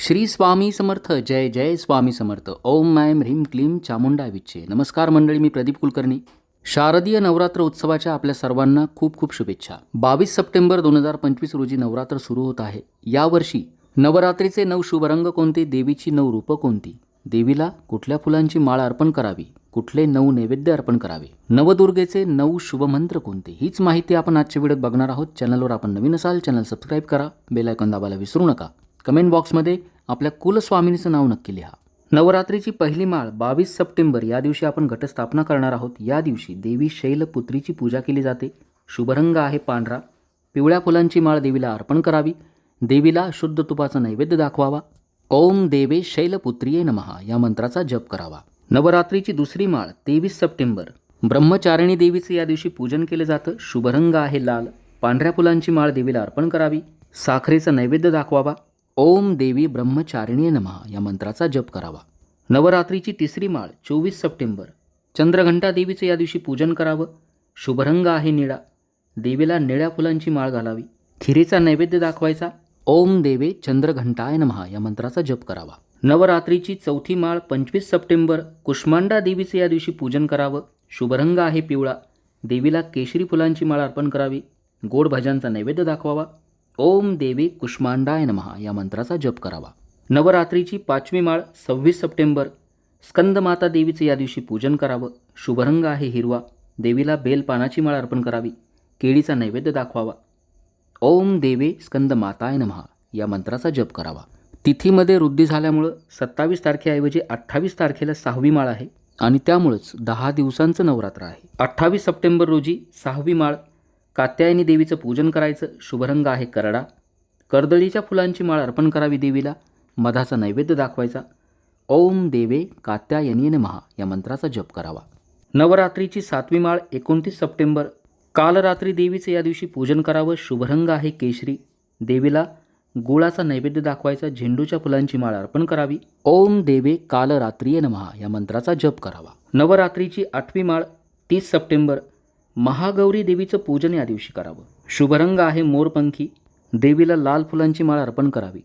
श्री स्वामी समर्थ जय जय स्वामी समर्थ. ओम मायम ह्रीम क्लीम चामुंडा विच्छे नमस्कार मंडळी मी प्रदीप कुलकर्णी. शारदीय नवरात्र उत्सवाच्या आपल्या सर्वांना खूप खूप शुभेच्छा. बावीस सप्टेंबर दोन हजार पंचवीस रोजी नवरात्र सुरू होत आहे. यावर्षी नवरात्रीचे नऊ शुभरंग कोणते देवीची नऊ रूपं कोणती? देवीला कुठल्या फुलांची माळ अर्पण करावी? कुठले नऊ नैवेद्य अर्पण करावे? नवदुर्गेचे नऊ शुभमंत्र कोणते? हीच माहिती आपण आजच्या व्हिडिओत बघणार आहोत. चॅनलवर आपण नवीन असाल चॅनल सबस्क्राईब करा. बेल आयकॉन दाबायला विसरू नका. कमेंट बॉक्समध्ये आपल्या कुलस्वामिनीचं नाव नक्की लिहा. नवरात्रीची पहिली माळ बावीस सप्टेंबर या दिवशी आपण घटस्थापना करणार आहोत. या दिवशी देवी शैलपुत्रीची पूजा केली जाते. शुभरंग आहे पांढरा. पिवळ्या फुलांची माळ देवीला अर्पण करावी. देवीला शुद्ध तुपाचा नैवेद्य दाखवावा. ओम देवे शैलपुत्रिये नमहा या मंत्राचा जप करावा. नवरात्रीची दुसरी माळ तेवीस सप्टेंबर. ब्रह्मचारिणी देवीचे या दिवशी पूजन केले जातं. शुभरंग आहे लाल. पांढऱ्या फुलांची माळ देवीला अर्पण करावी. साखरेचा नैवेद्य दाखवावा. ओम देवी ब्रह्मचारिणी नमहा या मंत्राचा जप करावा. नवरात्रीची तिसरी माळ चोवीस सप्टेंबर. चंद्रघंटा देवीचे या दिवशी पूजन करावं. शुभरंग आहे निळा. देवीला निळ्या फुलांची माळ घालावी. खिरीचा नैवेद्य दाखवायचा. ओम देवे चंद्रघंटाय नमहा या मंत्राचा जप करावा. नवरात्रीची चौथी माळ पंचवीस सप्टेंबर. कुष्मांडा देवीचे या दिवशी पूजन करावं. शुभरंग आहे पिवळा. देवीला केशरी फुलांची माळ अर्पण करावी. गोड भजांचा नैवेद्य दाखवावा. ओम देवी कुष्मांडाय नमहा या मंत्राचा जप करावा. नवरात्रीची पाचवी माळ सव्वीस सप्टेंबर. स्कंदमाता देवीचे या दिवशी पूजन करावं. शुभरंग आहे हिरवा. देवीला बेलपानाची माळ अर्पण करावी. केळीचा नैवेद्य दाखवावा. ओम देवे स्कंद माताय नमहा या मंत्राचा जप करावा. तिथीमध्ये वृद्धी झाल्यामुळं सत्तावीस तारखेऐवजी अठ्ठावीस तारखेला सहावी माळ आहे. आणि त्यामुळंच दहा दिवसांचं नवरात्र आहे. अठ्ठावीस सप्टेंबर रोजी सहावी माळ कात्यायनी देवीचं पूजन करायचं शुभरंग आहे करडा. कर्दळीच्या फुलांची माळ अर्पण करावी देवीला मधाचा नैवेद्य दाखवायचा. ओम देवे कात्यायनी महा या मंत्राचा जप करावा. नवरात्रीची सातवी माळ एकोणतीस सप्टेंबर. कालरात्री देवीचं या दिवशी पूजन करावं शुभरंग आहे केशरी. देवीला गुळाचा नैवेद्य दाखवायचा झेंडूच्या फुलांची माळ अर्पण करावी. ओम देवे कालरात्रीय नमहा या मंत्राचा जप करावा. नवरात्रीची आठवी माळ तीस सप्टेंबर. महागौरी देवीचं पूजन या दिवशी करावं. शुभरंग आहे मोरपंखी. देवीला लाल फुलांची माळ अर्पण करावी.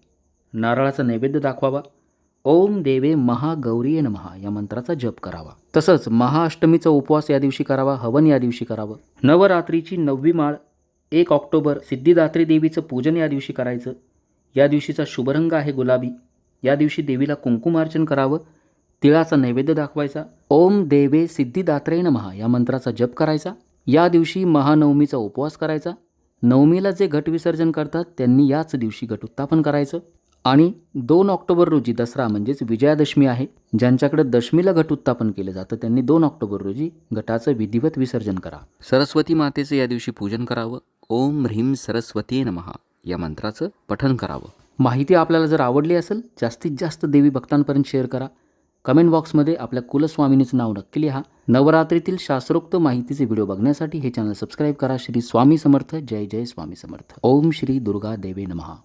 नारळाचा नैवेद्य दाखवावा. ओम देवे महागौरीय महा या मंत्राचा जप करावा. तसंच महाअष्टमीचा उपवास या दिवशी करावा हवन या दिवशी करावं. नवरात्रीची नववी माळ एक ऑक्टोबर सिद्धिदात्री देवीचं पूजन या दिवशी करायचं. या दिवशीचा शुभरंग आहे गुलाबी. या दिवशी देवीला कुंकुमार्चन करावं. तिळाचा नैवेद्य दाखवायचा. ओम देवे सिद्धिदात्रेन महा या मंत्राचा जप करायचा. या दिवशी महानवमीचा उपवास करायचा. नवमीला जे घट विसर्जन करतात त्यांनी याच दिवशी घट उत्थापन करायचं. आणि दोन ऑक्टोबर रोजी दसरा म्हणजेच विजयादशमी आहे. ज्यांच्याकडे दशमीला घट उत्थापन केलं जातं त्यांनी दोन ऑक्टोबर रोजी घटाचं विधिवत विसर्जन करा. सरस्वती मातेचं या दिवशी पूजन करावं. ओम ह्रीम सरस्वती नमहा या मंत्राचं पठन करावं. माहिती आपल्याला जर आवडली असेल जास्तीत जास्त देवी भक्तांपर्यंत शेअर करा. कमेंट बॉक्समध्ये आपल्या कुलस्वामिनीचं नाव नक्की लिहा. नवरात्रीतील शास्त्रोक्त माहितीचे व्हिडिओ बघण्यासाठी हे चॅनल सबस्क्राईब करा. श्री स्वामी समर्थ. जय जय स्वामी समर्थ. ओम श्री दुर्गा देवे नमहा